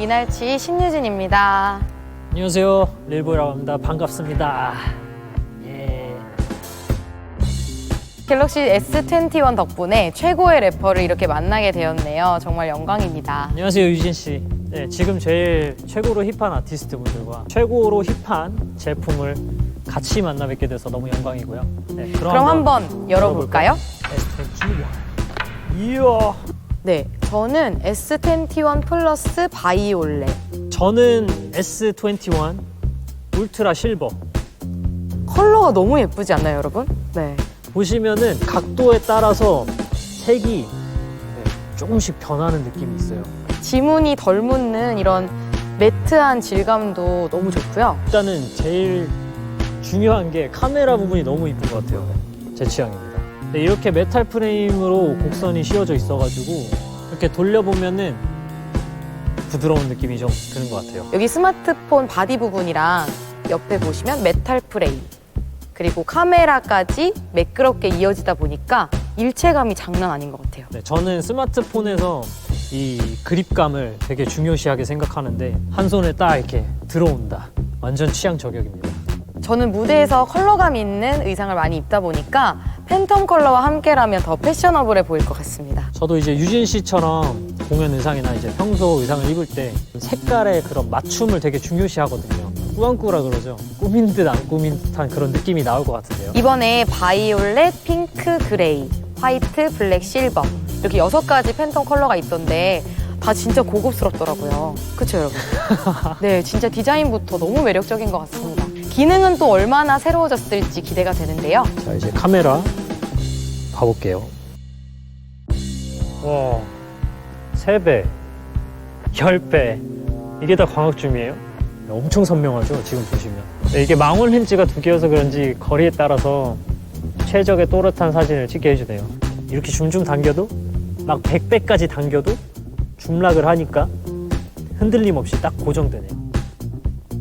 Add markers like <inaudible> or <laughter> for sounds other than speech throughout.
이날치 신유진입니다. 안녕하세요. 릴보이라고 합니다. 반갑습니다. 예. 갤럭시 S21 덕분에 최고의 래퍼를 이렇게 만나게 되었네요. 정말 영광입니다. 안녕하세요, 유진 씨. 네, 지금 제일 최고로 힙한 아티스트 분들과 최고로 힙한 제품을 같이 만나 뵙게 돼서 너무 영광이고요. 네, 그럼 한번 열어볼까요? S21. 이야. 네, 저는 S21 플러스 바이올렛. 저는 S21 울트라 실버. 컬러가 너무 예쁘지 않나요, 여러분? 네. 보시면은 각도에 따라서 색이 네, 조금씩 변하는 느낌이 있어요. 지문이 덜 묻는 이런 매트한 질감도 너무 좋고요. 일단은 제일 중요한 게 카메라 부분이 너무 이쁜 것 같아요. 제 취향입니다. 네, 이렇게 메탈 프레임으로 곡선이 씌워져 있어가지고 이렇게 돌려보면은 부드러운 느낌이 좀 드는 것 같아요. 여기 스마트폰 바디 부분이랑 옆에 보시면 메탈 프레임 그리고 카메라까지 매끄럽게 이어지다 보니까 일체감이 장난 아닌 것 같아요. 네, 저는 스마트폰에서 이 그립감을 되게 중요시하게 생각하는데 한 손에 딱 이렇게 들어온다. 완전 취향 저격입니다. 저는 무대에서 컬러감 있는 의상을 많이 입다 보니까 팬텀 컬러와 함께라면 더 패셔너블해 보일 것 같습니다. 저도 이제 유진 씨처럼 공연 의상이나 이제 평소 의상을 입을 때 색깔의 그런 맞춤을 되게 중요시하거든요. 꾸안꾸라 그러죠. 꾸민 듯 안 꾸민 듯한 그런 느낌이 나올 것 같은데요. 이번에 바이올렛, 핑크, 그레이, 화이트, 블랙, 실버 이렇게 여섯 가지 팬텀 컬러가 있던데 다 진짜 고급스럽더라고요. 그쵸 여러분? <laughs> 네, 진짜 디자인부터 너무 매력적인 것 같습니다. 기능은 또 얼마나 새로워졌을지 기대가 되는데요. 자 이제 카메라 가볼게요. 와, 3배, 10배. 이게 다 광학줌이에요? 네, 엄청 선명하죠 지금 보시면. 네, 이게 망원 렌즈가 두 개여서 그런지 거리에 따라서 최적의 또렷한 사진을 찍게 해주네요. 이렇게 줌줌 당겨도? 막 100배까지 당겨도? 줌락을 하니까 흔들림 없이 딱 고정되네요.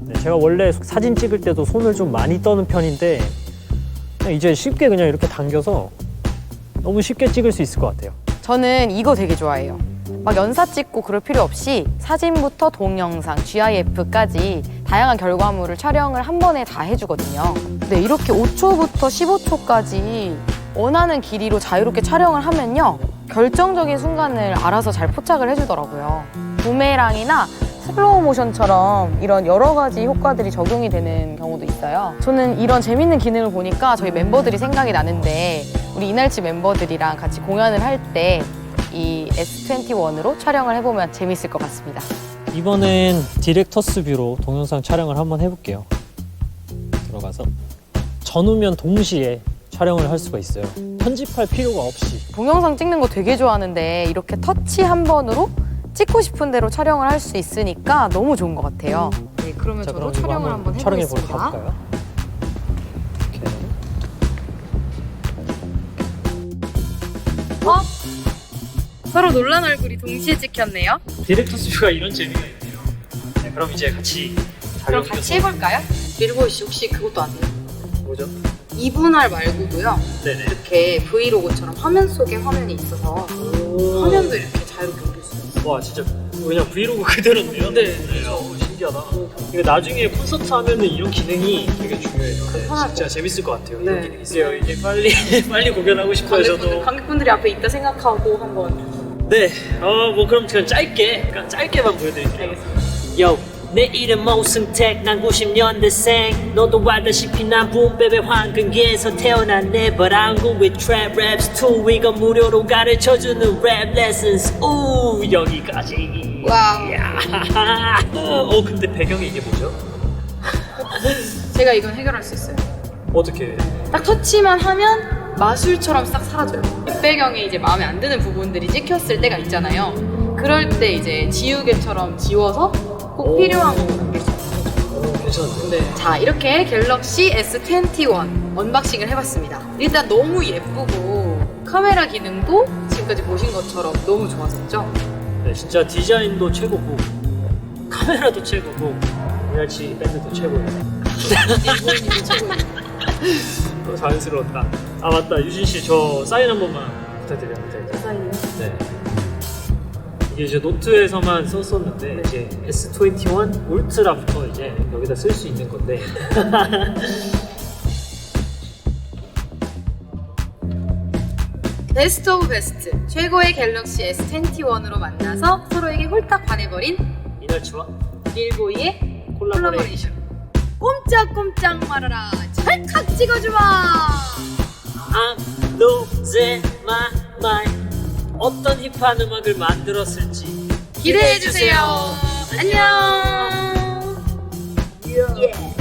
네, 제가 원래 사진 찍을 때도 손을 좀 많이 떠는 편인데 이제 쉽게 그냥 이렇게 당겨서 너무 쉽게 찍을 수 있을 것 같아요. 저는 이거 되게 좋아해요. 막 연사 찍고 그럴 필요 없이 사진부터 동영상, GIF까지 다양한 결과물을 촬영을 한 번에 다 해주거든요. 네, 이렇게 5초부터 15초까지 원하는 길이로 자유롭게 촬영을 하면요. 결정적인 순간을 알아서 잘 포착을 해주더라고요. 부메랑이나 슬로우 모션처럼 이런 여러 가지 효과들이 적용이 되는 경우도 있어요. 저는 이런 재밌는 기능을 보니까 저희 멤버들이 생각이 나는데 우리 이날치 멤버들이랑 같이 공연을 할 때 이 S21으로 촬영을 해보면 재밌을 것 같습니다. 이번엔 디렉터스 뷰로 동영상 촬영을 한번 해볼게요. 들어가서 전후면 동시에 촬영을 할 수가 있어요. 편집할 필요가 없이. 동영상 찍는 거 되게 좋아하는데 이렇게 터치 한 번으로 찍고 싶은 대로 촬영을 할 수 있으니까 너무 좋은 것 같아요. 네, 그러면 자, 저도 그럼 이거 촬영을 한번 촬영해 보러 해보겠습니다. 가볼까요? 이렇게. 어? 서로 놀란 얼굴이 동시에 찍혔네요. 디렉터 스 뷰가 이런 재미가 있네요. 네, 그럼 이제 같이 그럼 같이 해볼까요? 밀보이 씨 혹시 그것도 아세요? 뭐죠? 이분할 말고도요. 네네. 이렇게 브이로그처럼 화면 속에 화면이 있어서 오. 화면도 이렇게 자유롭게. 와 진짜 그냥 브이로그 그대로인데요? 네. 오, 신기하다. 이거 나중에 콘서트 하면은 이런 기능이 되게 중요해요. 네, 편하죠. 진짜 재밌을 것 같아요. 네. 이런 기능이 있어요. 이제 빨리 <laughs> 빨리 공연하고 싶어요 저도. 관객분들이 앞에 있다 생각하고 한번 네. 어 뭐 그럼 그냥 짧게 그냥 짧게만 보여드릴게요. Yo, 내 이름 모승택 난 90년대생 너도 알다시피 난 붐베베 황금기에서 태어났네 But I'm good with trap raps too 이거 무료로 가르쳐주는 랩 lessons 우 여기까지 와우. 야. <laughs> 어 근데 배경이 이게 뭐죠? 제가 이건 해결할 수 있어요. 어떻게? 딱 터치만 하면 마술처럼 싹 사라져요. 뒷배경에 이제 마음에 안 드는 부분들이 찍혔을 때가 있잖아요. 그럴 때 이제 지우개처럼 지워서 꼭 필요한 거. 오 괜찮은데. 네. 자, 이렇게 갤럭시 S21 언박싱을 해봤습니다. 일단 너무 예쁘고 카메라 기능도 지금까지 보신 것처럼 너무 좋아졌죠? 네 진짜 디자인도 최고고 카메라도 최고고 이날치 밴드도 최고예요. <laughs> 너무 자연스러웠다. 아 맞다 유진 씨 저 사인 한 번만 부탁드려요. 네. 사인이요? 네. 이게 이제 노트에서만 썼었는데 이제 S21 울트라부터 이제 여기다 쓸 수 있는 건데. <laughs> 베스트 오브 베스트. 최고의 갤럭시 S21으로 만나서 서로에게 홀딱 반해버린 이날치와 콜라보레이션. 콜라보레이션. 꼼짝꼼짝 말아라. 찰칵 찍어주마! I'm losing my mind 어떤 힙한 음악을 만들었을지 기대해주세요. 안녕. Yeah.